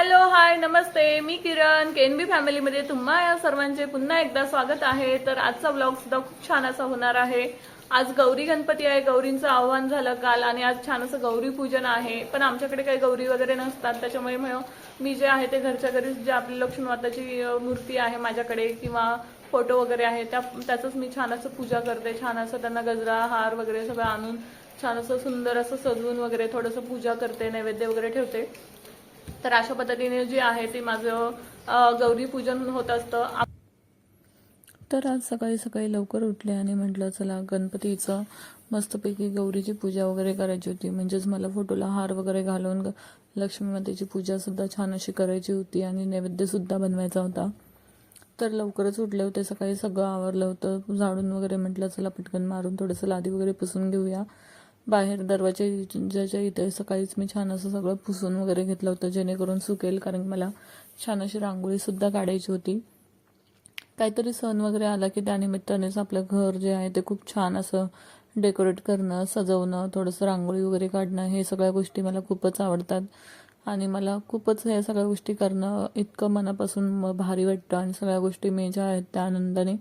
Hello hi नमस्ते. मी किरण केनबी फॅमिलीमध्ये तुम्हा या सर्वांचे पुन्हा एकदा स्वागत आहे. तर आजचा ब्लॉग सुद्धा खूप छान असा होणार आहे. आज गौरी गणपती आहे. गौरींचं आव्हान झालं काल आणि आज छान असं गौरी पूजन आहे. पण आमच्याकडे काही गौरी वगैरे नसतात. त्याच्यामुळे मी जे आहे ते घरच्या घरीच जे आपली लक्ष्मी माताची मूर्ती आहे माझ्याकडे किंवा फोटो वगैरे आहे त्या त्याचंच मी छान असं पूजा करते. छान असं त्यांना गजरा हार वगैरे सगळं आणून छान असं सुंदर असं सजवून वगैरे थोडंसं पूजा करते नैवेद्य वगैरे ठेवते. तर अशा पद्धतीने जे आहे ते माझं गौरी पूजन होत असतं. तर आज सकाळी सकाळी लवकर उठले आणि म्हटलं चला गणपतीचं मस्तपैकी गौरीची पूजा वगैरे करायची होती. म्हणजेच मला फोटोला हार वगैरे घालून लक्ष्मी मातेची पूजा सुद्धा छान अशी करायची होती आणि नैवेद्य सुद्धा बनवायचा होता. तर लवकरच उठले होते. सकाळी सगळं आवरलं होतं. झाडून वगैरे म्हटलं चला पटकन मारून थोडंसं लादी वगैरे पुसून घेऊया. बाहेर दरवाजाच्या इथे सकाळीच मी छान असं सगळं पुसून वगैरे घेतलं होतं जेणेकरून सुकेल कारण मला छान अशी रांगोळीसुद्धा काढायची होती. काहीतरी सण वगैरे आला की त्यानिमित्तानेच आपलं घर जे आहे ते खूप छान असं डेकोरेट करणं सजवणं थोडंसं रांगोळी वगैरे काढणं हे सगळ्या गोष्टी मला खूपच आवडतात. आणि मला खूपच ह्या सगळ्या गोष्टी करणं इतकं मनापासून म- भारी वाटतं आणि सगळ्या गोष्टी मी ज्या आहेत त्या आनंदाने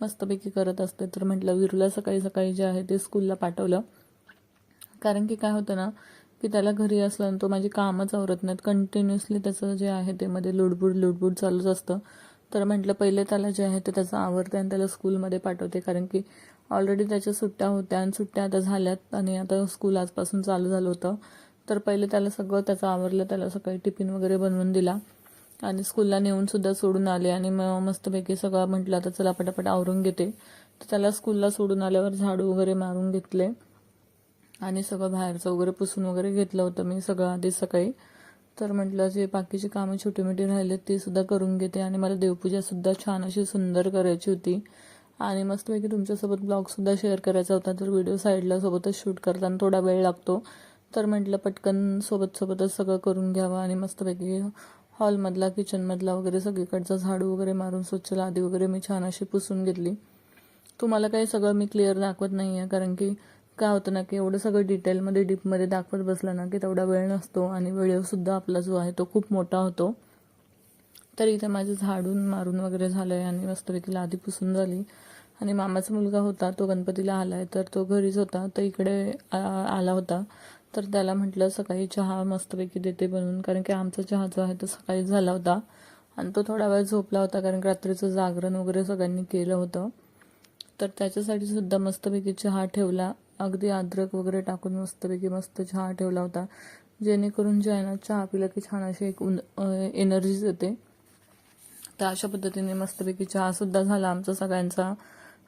मस्तपैकी करत असते. तर म्हटलं विरूला सकाळी सकाळी जे आहे ते स्कूलला पाठवलं. कारण की काय होतं ना की त्याला घरी असलं आणि तो माझी कामच आवरत नाहीत. कंटिन्युअसली त्याचं जे आहे ते मध्ये लुडबुड लुडबुड चालूच असतं. तर म्हटलं पहिले त्याला जे आहे ते त्याचं आवडतं आणि त्याला स्कूलमध्ये पाठवते. कारण की ऑलरेडी त्याच्या सुट्ट्या होत्या आणि सुट्ट्या आता झाल्यात आणि आता स्कूल आजपासून चालू झालं होतं. तर पहिले त्याला सगळं त्याचं आवरलं त्याला सकाळी टिफिन वगैरे बनवून दिला. आणि स्कूलला नेऊन सुद्धा सोडून आले आणि मग मस्तपैकी सगळं म्हटलं आता चला पटापट आवरून घेते. तर त्याला स्कूलला सोडून आल्यावर झाडू वगैरे मारून घेतले. आणि सगळं बाहेरचं वगैरे पुसून वगैरे घेतलं होतं मी सगळं आधी सकाळी. तर म्हटलं जे बाकीची कामं छोटी मोठी राहिलेत ती सुद्धा करून घेते आणि मला देवपूजा सुद्धा छान अशी सुंदर करायची होती. आणि मस्तपैकी तुमच्यासोबत ब्लॉग सुद्धा शेअर करायचा होता तर व्हिडिओ साईडला सोबतच शूट करताना थोडा वेळ लागतो. तर म्हटलं पटकन सोबत सोबतच सगळं करून घ्यावं आणि मस्तपैकी हॉलमधला किचनमधला वगैरे सगळीकडचा झाडू वगैरे मारून स्वच्छ लादी वगैरे मी छान अशी पुसून घेतली. तुम्हाला काही सगळं मी क्लिअर दाखवत नाही आहे कारण की काय होतं ना की एवढं सगळं डिटेलमध्ये डीपमध्ये दाखवत बसलं ना की तेवढा वेळ नसतो आणि व्हिडिओसुद्धा आपला जो आहे तो खूप मोठा होतो. तर इथे माझं झाडून मारून वगैरे झालं आहे आणि मस्तपैकी लादी पुसून झाली. आणि मामाचा मुलगा होता तो गणपतीला आला आहे तर तो घरीच होता तर इकडे आ- आला होता. तर त्याला म्हटलं सकाळी चहा मस्तपैकी देते बनवून. कारण की आमचा चहा जो आहे तो सकाळी झाला होता. आणि तो थोडा वेळ झोपला होता कारण की रात्रीचं जागरण वगैरे सगळ्यांनी केलं होतं. तर त्याच्यासाठी सुद्धा मस्तपैकी चहा ठेवला. अगदी अद्रक वगैरे टाकून मस्तपैकी मस्त चहा ठेवला होता. जेणेकरून जे आहे ना चहा पिला की छान अशी एक उन एनर्जीच येते. तर अशा पद्धतीने मस्तपैकी चहासुद्धा झाला आमचा सगळ्यांचा.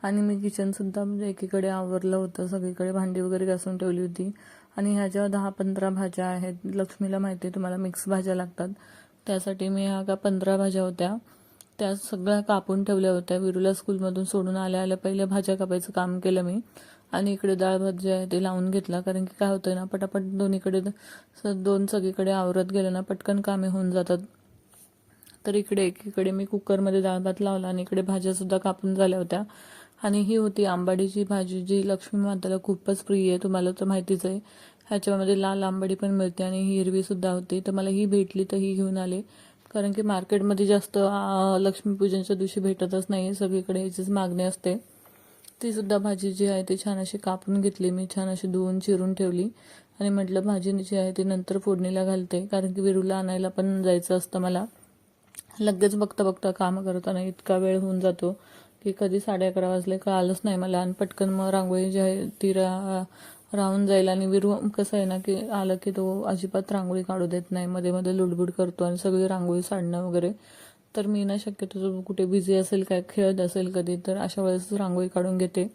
आणि मी किचनसुद्धा म्हणजे एकीकडे आवरलं होतं. सगळीकडे भांडी वगैरे घासून ठेवली होती. आणि ह्या ज्या दहा पंधरा भाज्या आहेत लक्ष्मीला माहिती आहे तुम्हाला मिक्स भाज्या लागतात. त्यासाठी मी ह्या का पंधरा भाज्या होत्या त्या सगळ्या कापून ठेवल्या होत्या. विरूला स्कूलमधून सोडून आल्या आल्या पहिल्या भाज्या कापायचं काम केलं मी. आणि इकडे डाळ भात जे आहे ते लावून घेतला कारण की काय होतं ना पटापट दोन्हीकडे स- दोन सगळीकडे आवरत गेलं ना पटकन कामे होऊन जातात. तर इकडे एकीकडे मी कुकरमध्ये डाळ भात लावला आणि इकडे भाज्या सुद्धा कापून झाल्या होत्या. आणि ही होती आंबाडीची भाजी जी लक्ष्मी माताला खूपच प्रिय आहे तुम्हाला तर माहितीच आहे. ह्याच्यामध्ये लाल आंबाडी पण मिळते आणि ही हिरवी सुद्धा होती. तर मला ही भेटली तर ही घेऊन आले. कारण की मार्केटमध्ये जास्त लक्ष्मीपूजनच्या दिवशी भेटतच नाही सगळीकडे ह्याचीच मागणी असते. ती सुद्धा भाजी जी आहे ती छान अशी कापून घेतली. मी छान अशी धुवून चिरून ठेवली. आणि म्हटलं भाजी जी आहे ती नंतर फोडणीला घालते कारण की विरूला आणायला पण जायचं असतं मला. लगेच बघता बघता कामं करताना इतका वेळ होऊन जातो की कधी साडे अकरा वाजले का आलंच नाही मला. आणि पटकन मग रांगोळी जी आहे ती रा राहून जाईल आणि विरू कसं आहे ना की आलं की तो अजिबात रांगोळी काढू देत नाही. मध्ये मध्ये लुडबुड करतो आणि सगळी रांगोळी साडणं वगैरे तर मी ना शक्यतो जो कुठे बिझी असेल काय खेळत असेल कधी तर अशा वेळेस रांगोळी काढून घेते.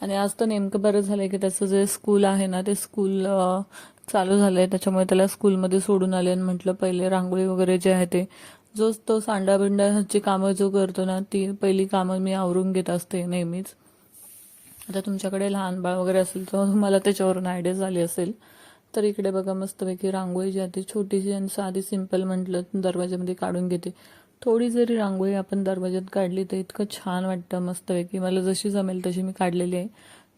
आणि आज तर नेमकं बरं झालं आहे की त्याचं जे स्कूल आहे ना ते स्कूल चालू झालं आहे त्याच्यामुळे त्याला स्कूलमध्ये सोडून आले आणि म्हटलं पहिले रांगोळी वगैरे जे आहे ते जो तो सांडा बिंडाची कामं जो करतो ना ती पहिली कामं मी आवरून घेत असते नेहमीच. आता तुमच्याकडे लहान बाळ वगैरे असेल तर तुम्हाला त्याच्यावरून आयडिया झाली असेल. तर इकडे बघा मस्तपैकी रांगोळी जी आहे ती छोटीशी आणि साधी सिंपल म्हटलं दरवाजामध्ये काढून घेते. थोडी जरी रांगोळी आपण दरवाज्यात काढली तर इतकं छान वाटतं मस्तपैकी मला जशी जमेल तशी मी काढलेली आहे.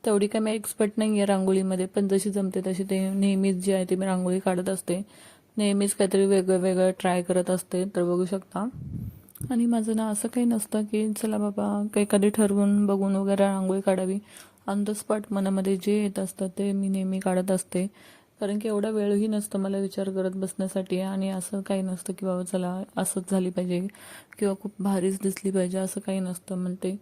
तेवढी काय मी एक्सपर्ट नाही आहे रांगोळीमध्ये पण जशी जमते तशी ते नेहमीच जी आहे ती मी रांगोळी काढत असते. नेहमीच काहीतरी वेगळं वेगळं ट्राय करत असते तर बघू शकता. आणि माझं ना असं काही नसतं की चला बाबा काही कधी ठरवून बघून वगैरे रांगोळी काढावी. ऑन द स्पॉट मनामध्ये जे येत असतं ते मी नेहमी काढत असते. कारण की एवढा वेळही नसतो मला विचार करत बसण्यासाठी आणि असं काही नसतं की बाबा चला असंच झाली पाहिजे किंवा खूप भारीच दिसली पाहिजे असं काही नसतं म्हणते.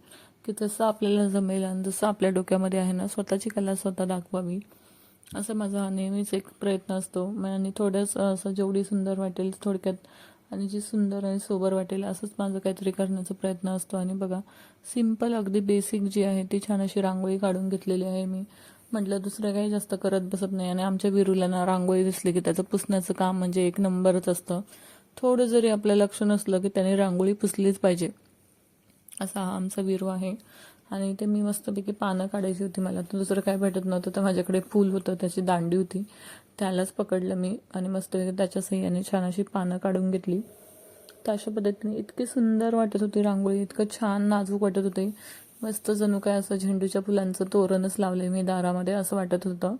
की तसं आपल्याला जमेल आणि जसं आपल्या डोक्यामध्ये आहे ना स्वतःची कला स्वतः दाखवावी. असं माझा हा नेहमीच एक प्रयत्न असतो. आणि थोड्याच असं जेवढी सुंदर वाटेल थोडक्यात आणि जी सुंदर आणि सोबर वाटेल असंच माझं काहीतरी करण्याचा प्रयत्न असतो. आणि बघा सिंपल अगदी बेसिक जी आहे ती छान अशी रांगोळी काढून घेतलेली आहे मी. म्हटलं दुसरं काही जास्त करत बसत नाही. आणि आमच्या विरूला ना रांगोळी दिसली की त्याचं पुसण्याचं काम म्हणजे एक नंबरच असतं. थोडं जरी आपलं लक्ष नसलं की त्याने रांगोळी पुसलीच पाहिजे. असा हा आमचा विरू आहे. आणि ते मी मस्तपैकी पानं काढायची होती मला. तर दुसरं काय भेटत नव्हतं. तर माझ्याकडे फूल होतं त्याची दांडी होती. त्यालाच पकडलं मी आणि मस्तपैकी त्याच्या सह्याने छान अशी पानं काढून घेतली. तर अशा पद्धतीने इतकी सुंदर वाटत होती रांगोळी. इतकं छान नाजूक वाटत होते. मस्त जणू काय असं झेंडूच्या फुलांचं तोरणच लावले मी दारामध्ये असं वाटत होतं.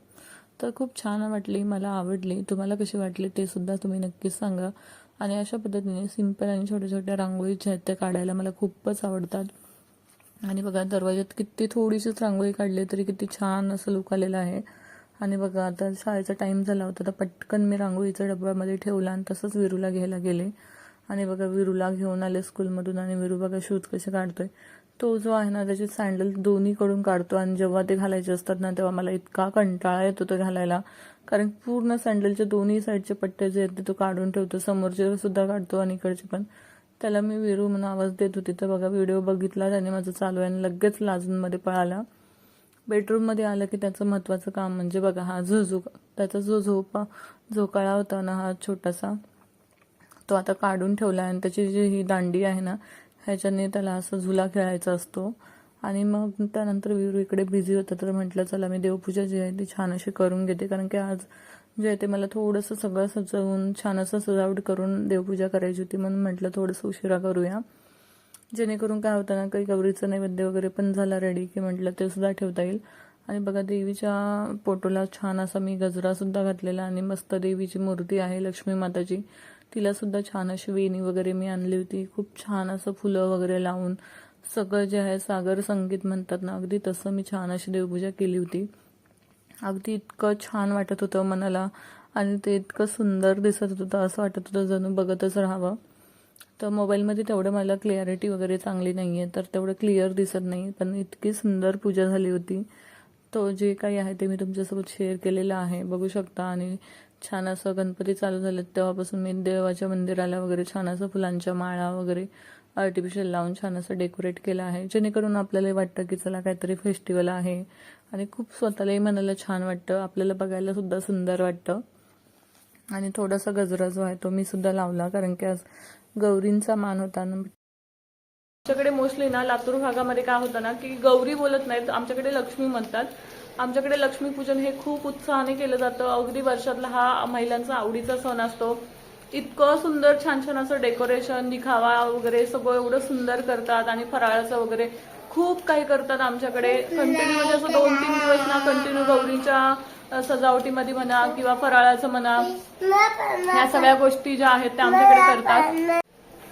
तर खूप छान वाटली मला आवडली. तुम्हाला कशी वाटली ते सुद्धा तुम्ही नक्कीच सांगा. आणि अशा पद्धतीने सिंपल आणि छोट्या छोट्या रांगोळी ज्या आहेत त्या काढायला मला खूपच आवडतात. आणि बघा दरवाज्यात किती थोडीशीच रांगोळी काढली तरी किती छान असं लुक आलेलं आहे. आणि बघा आता शाळेचा टाईम झाला होता तर पटकन मी रांगोळीचा डब्यामध्ये ठेवला आणि तसंच विरूला घ्यायला गेले. आणि बघा विरूला घेऊन आले स्कूलमधून आणि विरू बघा शूज कसे काढतोय. तो जो आहे ना त्याचे सँडल दोन्हीकडून काढतो आणि जेव्हा ते घालायचे असतात ना तेव्हा मला इतका कंटाळा येतो ते घालायला. कारण पूर्ण सँडलचे दोन्ही साईडचे पट्टे जे आहेत ते तो काढून ठेवतो. समोरचे सुद्धा काढतो आणि इकडचे पण. त्याला मी विरू म्हणून आवाज देत होती. तर बघा व्हिडिओ बघितला त्याने माझं चालू आहे आणि लगेच लाजूनमध्ये पळाला. बेडरूममध्ये आलं की त्याचं महत्त्वाचं काम म्हणजे बघा हा झुझू त्याचा जो झोपा झोकाळा होता ना हा छोटासा तो आता काढून ठेवला आहे. आणि त्याची जी ही दांडी आहे ना ह्याच्याने त्याला असं झुला खेळायचा असतो. आणि मग त्यानंतर विरू इकडे बिझी होतं तर म्हटलं चला मी देवपूजा जी आहे ती छान अशी करून घेते. कारण की आज जे आहे ते मला थोडंसं सगळं सजवून छान असं सजावट करून देवपूजा करायची होती. म्हणून म्हटलं थोडंसं उशिरा करूया. जेणेकरून काय होतं ना काही गौरीचं नैवेद्य वगैरे पण झाला रेडी की म्हटलं ते सुद्धा ठेवता येईल. आणि बघा देवीच्या फोटोला छान असा मी गजरा सुद्धा घातलेला आणि मस्त देवीची मूर्ती आहे लक्ष्मी माताची. तिला सुद्धा छान अशी वेणी वगैरे मी आणली होती. खूप छान असं फुलं वगैरे लावून सगळं जे आहे सागर संगीत म्हणतात ना अगदी तसं मी छान अशी देवपूजा केली होती. अगदी इतकं छान वाटत होतं मनाला आणि ते इतकं सुंदर दिसत होतं असं वाटत होतं जणू बघतच राहावं. तर मोबाईलमध्ये तेवढं मला क्लिअरिटी वगैरे चांगली नाही आहे तर तेवढं क्लिअर दिसत नाही. पण इतकी सुंदर पूजा झाली होती. तो जे काही आहे ते मी तुमच्यासोबत शेअर केलेलं आहे. बघू शकता आणि छान असं गणपती चालू झालेत. तेव्हापासून मी देवाच्या मंदिराला वगैरे छान असं फुलांच्या माळा वगैरे आर्टिफिशियल लावून छान असं डेकोरेट केलं आहे. जेणेकरून आपल्याला वाटतं की चला काहीतरी फेस्टिवल आहे. आणि खूप स्वतःलाही मनाला छान वाटतं. आपल्याला बघायला सुद्धा सुंदर वाटतं. आणि थोडासा गजरा जो आहे तो मी सुद्धा लावला. कारण की आज गौरींचा मान होता ना. आमच्याकडे मोस्टली ना लातूर भागामध्ये काय होतं ना की गौरी बोलत नाहीत. आमच्याकडे लक्ष्मी म्हणतात. आमच्याकडे लक्ष्मीपूजन हे खूप उत्साहाने केलं जातं. अगदी वर्षातला हा महिलांचा आवडीचा सण असतो. इतकं सुंदर छान छान असं डेकोरेशन दिखावा वगैरे सगळं एवढं सुंदर करतात आणि फराळाचं वगैरे खूप काही करतात आमच्याकडे. कंटिन्यू म्हणजे असं दोन तीन दिवस ना कंटिन्यू गौरीच्या सजावटीमध्ये म्हणा किंवा फराळाचं म्हणा ह्या सगळ्या गोष्टी ज्या आहेत त्या आमच्याकडे करतात.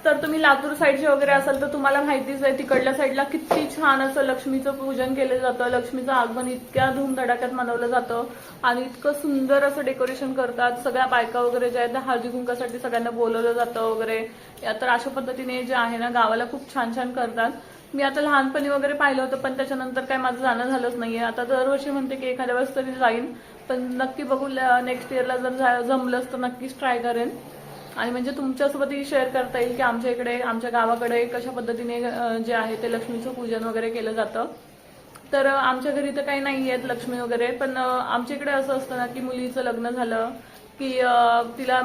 तर तुम्ही लातूर साईडचे वगैरे असाल तर तुम्हाला माहितीच आहे तिकडल्या साईडला किती छान असं लक्ष्मीचं पूजन केलं जातं. लक्ष्मीचं आगमन इतक्या धूमधडाक्यात मनवलं जातं आणि इतकं सुंदर असं डेकोरेशन करतात. सगळ्या बायका वगैरे ज्या आहेत हळदी कुंकासाठी सगळ्यांना बोलवलं जातं वगैरे. तर अशा पद्धतीने जे आहे ना गावाला खूप छान छान करतात. मी आता लहानपणी वगैरे पाहिलं होतं पण त्याच्यानंतर काय माझं जाणं झालंच नाहीये. आता दरवर्षी म्हणते की एखाद्या वेळेस तरी जाईन पण नक्की बघू नेक्स्ट इयरला जर जमलंच तर नक्कीच ट्राय करेन. आणि म्हणजे तुमच्यासोबतही शेअर करता येईल की आमच्या इकडे आमच्या गावाकडे कशा पद्धतीने जे आहे ते लक्ष्मीचं पूजन वगैरे केलं जातं. तर आमच्या घरी तर काही नाही आहेत लक्ष्मी वगैरे पण आमच्या इकडे असं असतं ना की मुलीचं लग्न झालं की तिला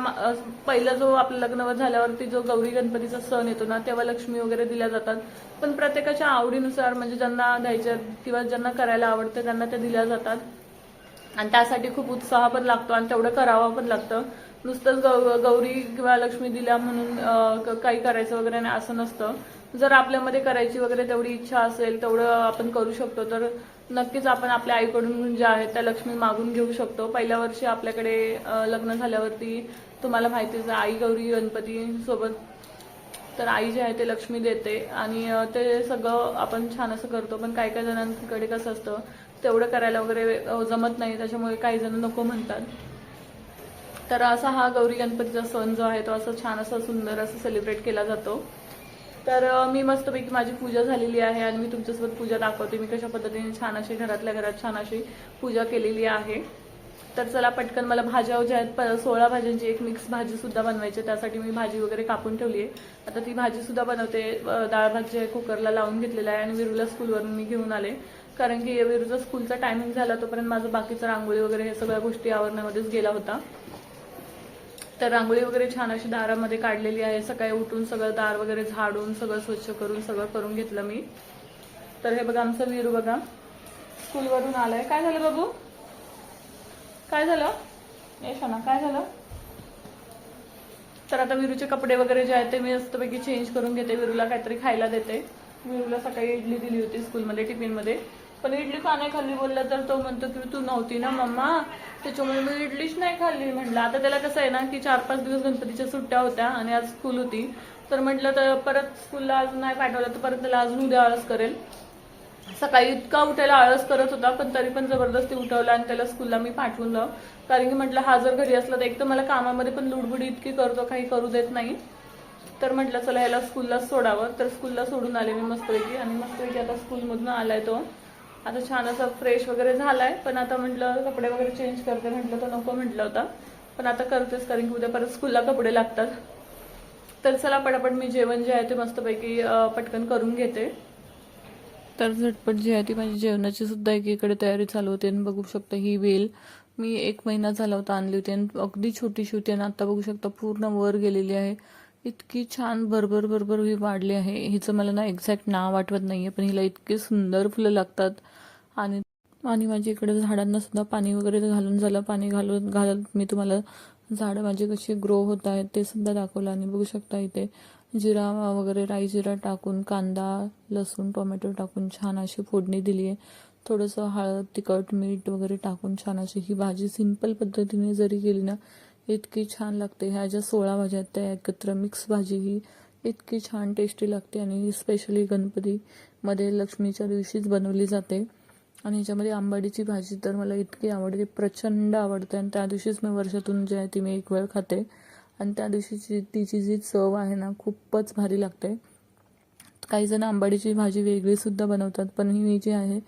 पहिलं जो आपलं लग्न झाल्यावरती जो गौरी गणपतीचा सण येतो ना तेव्हा लक्ष्मी वगैरे दिल्या जातात. पण प्रत्येकाच्या आवडीनुसार म्हणजे ज्यांना द्यायच्या किंवा ज्यांना करायला आवडतं त्यांना त्या दिल्या जातात. आणि त्यासाठी खूप उत्साह पण लागतो आणि तेवढं करावं पण लागतं. नुसतंच गौ गौरी किंवा लक्ष्मी दिल्या म्हणून काही करायचं वगैरे नाही असं नसतं. जर आपल्यामध्ये करायची वगैरे तेवढी इच्छा असेल तेवढं आपण करू शकतो तर नक्कीच आपण आपल्या आईकडून ज्या आहेत त्या लक्ष्मी मागून घेऊ शकतो. पहिल्या वर्षी आपल्याकडे लग्न झाल्यावरती तुम्हाला माहितीच आई गौरी गणपती सोबत तर आई जे आहे ते लक्ष्मी देते आणि ते सगळं आपण छान असं करतो. पण काही काही जणांकडे कसं असतं तेवढं करायला वगैरे जमत नाही. त्याच्यामुळे काही जण नको म्हणतात. तर असा हा गौरी गणपतीचा सण जो आहे तो असा छान असा सुंदर असं सेलिब्रेट केला जातो. तर मी मस्तपैकी माझी पूजा झालेली आहे आणि मी तुमच्यासोबत पूजा दाखवते. मी कशा पद्धतीने छान अशी घरातल्या घरात छान अशी पूजा केलेली आहे. तर चला पटकन मला भाज्या ज्या आहेत प- सोळा भाज्यांची एक मिक्स भाजी सुद्धा बनवायची आहे. त्यासाठी मी भाजी वगैरे कापून ठेवली आहे. आता ती भाजी सुद्धा बनवते. डाळ भात जे आहे कुकरला लावून घेतलेला आहे आणि विरूला स्कूलवरून मी घेऊन आले. कारण की विरूचा स्कूलचा टायमिंग झाला तोपर्यंत माझं बाकीचं रांगोळी वगैरे हे सगळ्या गोष्टी आवरण्यामध्येच गेला होता. तर रांगोळी वगैरे छान अशी दारामध्ये काढलेली आहे. सकाळी उठून सगळं दार वगैरे झाडून सगळं स्वच्छ करून सगळं करून घेतलं मी. तर हे बघा आमचं वीरू बघा. स्कूलवरून आलाय. काय झालं बाबू? काय झालं? येशाना काय झालं? तर आता विरूचे कपडे वगैरे जे आहेत ते मी मस्तपैकी चेंज करून घेते. विरूला काहीतरी खायला देते. विरूला सकाळी इडली दिली होती स्कूलमध्ये टिफिनमध्ये. पण इडली का नाही खाल्ली बोलला तर तो म्हणतो की तू नव्हती ना मम्मा त्याच्यामुळे मी इडलीच नाही खाल्ली म्हटलं. आता त्याला कसं आहे ना की चार पाच दिवस गणपतीच्या सुट्ट्या होत्या आणि आज स्कूल होती. तर म्हटलं तर परत स्कूलला आज नाही पाठवलं तर परत त्याला अजून उद्या आळस करेल. सकाळी इतका उठायला आळस करत होता पण तरी पण जबरदस्ती उठवला आणि त्याला स्कूलला मी पाठवलं. कारण की म्हटलं हा जर घरी असला तर एक तर मला कामामध्ये पण लुडबुडी इतकी करतो काही करू देत नाही. तर म्हटलं चला ह्याला स्कूलला सोडावं. तर स्कूलला सोडून आले मी मस्तपैकी आणि मस्तपैकी आता स्कूलमधून आलाय तो. आता छान असं फ्रेश वगैरे झालाय. पण आता म्हटलं कपडे वगैरे चेंज करते म्हटलं तर नको म्हटलं होता. पण आता करतेच कारण की उद्या परत स्कूलला कपडे लागतात. तर चला पटापट मी जेवण जे आहे ते मस्तपैकी पटकन करून घेते. तर झटपट जी आहे ती माझी जेवणाची सुद्धा एकीकडे तयारी चालू होती आणि बघू शकता ही वेल. मी एक महिना झाला होता आणली होती आणि अगदी छोटीशी होती आणि आता बघू शकता पूर्ण वर गेलेली आहे. इतकी छान भरभर भरभर ही वाढली आहे. हिचं मला ना एक्झॅक्ट नाव आठवत आहे पण हिला इतकी सुंदर फुलं लागतात. आणि आणि माझ्या इकडे झाडांना सुद्धा पाणी वगैरे घालून झालं पाणी घालून घालत मी तुम्हाला झाडं माझी कशी ग्रो होत आहेत ते सुद्धा दाखवलं आणि बघू शकता इथे. जिरा वगैरे राई जिरा टाकून कांदा लसूण टोमॅटो टाकून छान अशी फोडणी दिली आहे. थोडंसं हळद तिखट मीठ वगैरे टाकून छान अशी ही भाजी सिंपल पद्धतीने जरी केली ना इतकी छान लागते. ह्या ज्या सोळा भाज्या आहेत त्या एकत्र मिक्स भाजी ही इतकी छान टेस्टी लागते आणि स्पेशली गणपतीमध्ये लक्ष्मीच्या दिवशीच बनवली जाते. आणि ह्याच्यामध्ये आंबाडीची भाजी तर मला इतकी आवडते प्रचंड आवडते. आणि त्या दिवशीच मी वर्षातून जे आहे ती मी एक वेळ खाते. आणि त्या दिवशीची तिची जी चव आहे ना खूपच भारी लागते. काही जण आंबाडीची भाजी वेगळीसुद्धा बनवतात पण ही मी जी आहे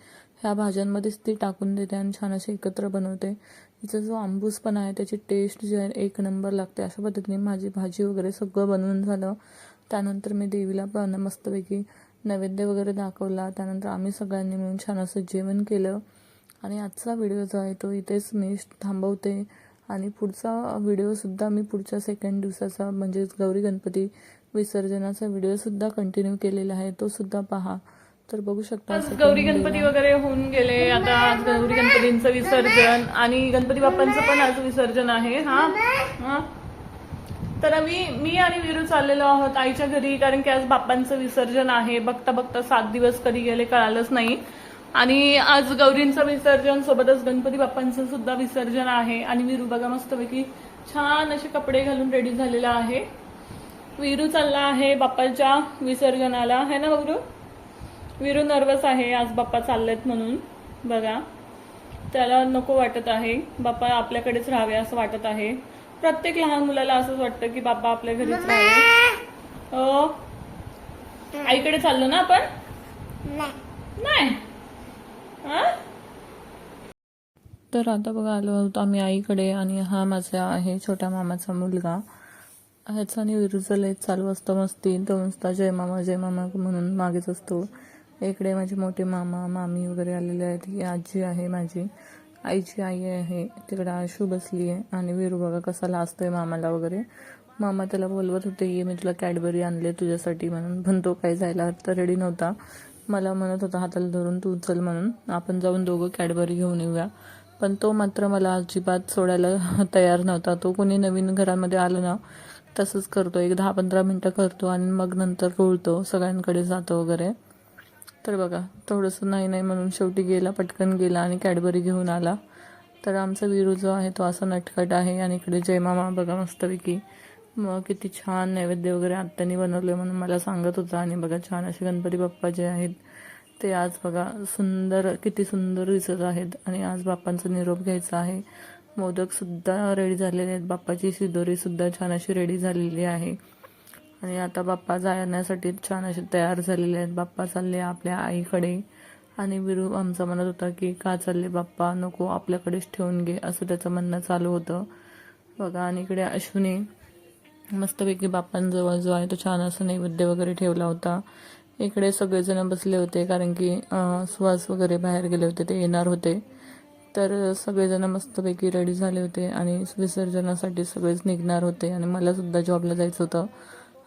ह्या भाज्यांमध्येच ती टाकून देते आणि छान असे एकत्र बनवते. हिचा जो आंबूसपणा आहे त्याची टेस्ट जी आहे एक नंबर लागते. अशा पद्धतीने माझी भाजी वगैरे सगळं बनवून झालं. त्यानंतर मी देवीला पण मस्तपैकी नैवेद्य वगैरे दाखवला. त्यानंतर आम्ही सगळ्यांनी मिळून छान असं जेवण केलं. आणि आजचा व्हिडिओ जो आहे तो इथेच मी थांबवते. आणि पुढचा व्हिडिओसुद्धा मी पुढच्या सेकंड दिवसाचा म्हणजेच गौरी गणपती विसर्जनाचा व्हिडिओसुद्धा कंटिन्यू केलेला आहे. तोसुद्धा पहा. तर बघू शकता गौरी गणपती वगैरे होऊन गेले. आता आज गौरी गणपतींचं विसर्जन आणि गणपती बाप्पांचं पण आज विसर्जन आहे हा? हा? तर आम्ही मी आणि विरू चाललेलो आहोत आईच्या घरी कारण की आज बाप्पांचं विसर्जन आहे. बघता बघता सात दिवस कधी गेले कळालंच नाही. आणि आज गौरींचं विसर्जन सोबतच गणपती बाप्पांचं सुद्धा विसर्जन आहे. आणि विरू बघा मस्तपैकी छान असे कपडे घालून रेडी झालेला आहे. विरू चालला आहे बाप्पाच्या विसर्जनाला. है ना विरू विरू नर्वस आहे आज बाप्पा चाललेत म्हणून. बघा. त्याला नको वाटत आहे. बाप्पा आपल्याकडेच राहावे असं वाटत आहे. प्रत्येक लहान मुलाला असंच वाटतं की बाप्पा आपल्या घरीच राहावे. हो. आईकडे चाललो ना आपण? नाही? तर आता बघा आलो आहोत आम्ही आईकडे आणि हा माझा आहे छोट्या मामाचा मुलगा. ह्याचा आणि विरुचं लय चालू असतं मस्ती. तो नुसता जय मामा जय मामा म्हणून मागेच असतो. इकडे माझे मोठे मामा मामी वगैरे आलेले आहेत. ही आजी आहे माझी. आईची आई आहे. तिकडे आशू बसली आहे आणि विरू बघा कसा लाजतोय मामाला वगैरे. मामा त्याला बोलवत होते ये मी तुला कॅडबरी आणले तुझ्यासाठी म्हणून. पण तो काही जायला तर रेडी नव्हता. मला म्हणत होता हाताला धरून तू उचल म्हणून. आपण जाऊन दोघं कॅडबरी घेऊन येऊया. पण तो मात्र मला अजिबात सोडायला तयार नव्हता. तो कोणी नवीन घरामध्ये आलं ना तसंच करतो. एक दहा पंधरा मिनटं करतो आणि मग नंतर रोळतो सगळ्यांकडे जातो वगैरे. तर बघा थोडंसं नाही नाही म्हणून शेवटी गेला पटकन गेला आणि कॅडबरी घेऊन आला. तर आमचा विरू जो आहे तो असा नटखट आहे आणि इकडे जयमामा बघा मस्तपैकी मग किती छान नैवेद्य वगैरे आत्याने बनवले म्हणून मला सांगत होता. आणि बघा छान असे गणपती बाप्पा जे आहेत ते आज बघा सुंदर किती सुंदर दिसत आहेत. आणि आज बाप्पांचा निरोप घ्यायचा आहे. मोदकसुद्धा रेडी झालेले आहेत. बाप्पाची शिदोरीसुद्धा छान अशी रेडी झालेली आहे. आणि आता बाप्पा जाण्यासाठी छान असे तयार झालेले आहेत. बाप्पा चालले आपल्या आईकडे. आणि विरू आमचा म्हणत होता की का चालले बाप्पा? नको आपल्याकडेच ठेवून घे असं त्याचं म्हणणं चालू होतं. बघा आणि इकडे अश्विनी मस्तपैकी बाप्पांजवळ जो आहे तो छान असं नैवेद्य वगैरे ठेवला होता. इकडे सगळेजण बसले होते कारण की अं, सुहास वगैरे बाहेर गेले होते. ते येणार होते. तर सगळेजण मस्तपैकी रेडी झाले होते आणि विसर्जनासाठी सगळेच निघणार होते. आणि मलासुद्धा जॉबला जायचं होतं.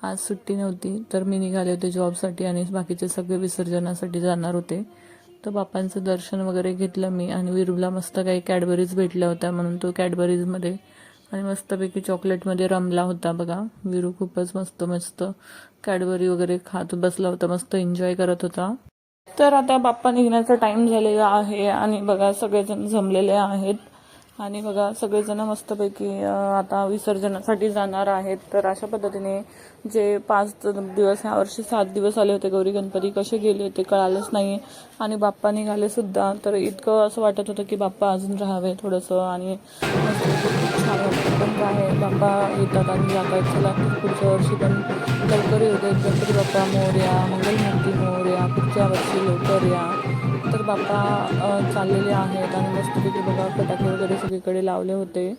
आज सुट्टी नव्हती तर मी निघाले होते जॉबसाठी आणि बाकीचे सगळे विसर्जनासाठी जाणार होते. तर बाप्पांचं दर्शन वगैरे घेतलं मी आणि विरूला मस्त काही कॅडबरीज भेटल्या होत्या म्हणून तो कॅडबरीजमध्ये आणि मस्तपैकी चॉकलेटमध्ये रमला होता बघा. विरू खूपच मस्त मस्त कॅडबरी वगैरे खात बसला होता मस्त एन्जॉय करत होता. तर आता बाप्पा निघण्याचा टाइम झालेला आहे आणि बघा सगळेजण जमलेले आहेत. आणि बघा सगळेजण मस्तपैकी आता विसर्जनासाठी जाणार आहेत. तर अशा पद्धतीने जे पाच दिवस ह्या वर्षी सात दिवस आले होते गौरी गणपती कसे गेले ते कळालंच नाही. आणि बाप्पा निघाले सुद्धा. तर इतकं असं वाटत होतं की बाप्पा अजून राहावे थोडंसं आणि छान पण आहे बाप्पा येतात आणि जातात चला पुढच्या वर्षी पण लवकर येऊ देत गणपती बाप्पा मोर्या मंगलमूर्ती मोर्या पुढच्या वर्षी लवकर या. तर बाप्पा चाललेले आहेत आणि मस्तपैकी बघा फटाके वगैरे सगळीकडे लावले होते.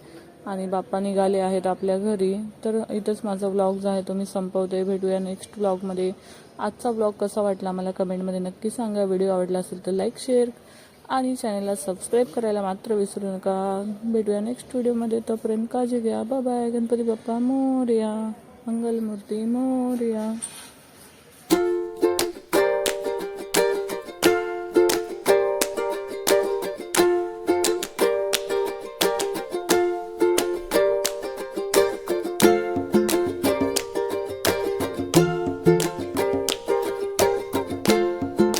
आणि बाप्पा निघाले आहेत आपल्या घरी. तर इथंच माझा व्लॉग जो आहे तो मी संपवते. भेटूया नेक्स्ट ब्लॉगमध्ये आजचा ब्लॉग कसा वाटला मला कमेंटमध्ये नक्की सांगा. व्हिडिओ आवडला असेल तर लाईक शेअर आणि चॅनलला सबस्क्राईब करायला मात्र विसरू नका. भेटूया नेक्स्ट व्हिडिओमध्ये तोपर्यंत काळजी घ्या. बाय गणपती बाप्पा मोर्या. मंगलमूर्ती मोर्या.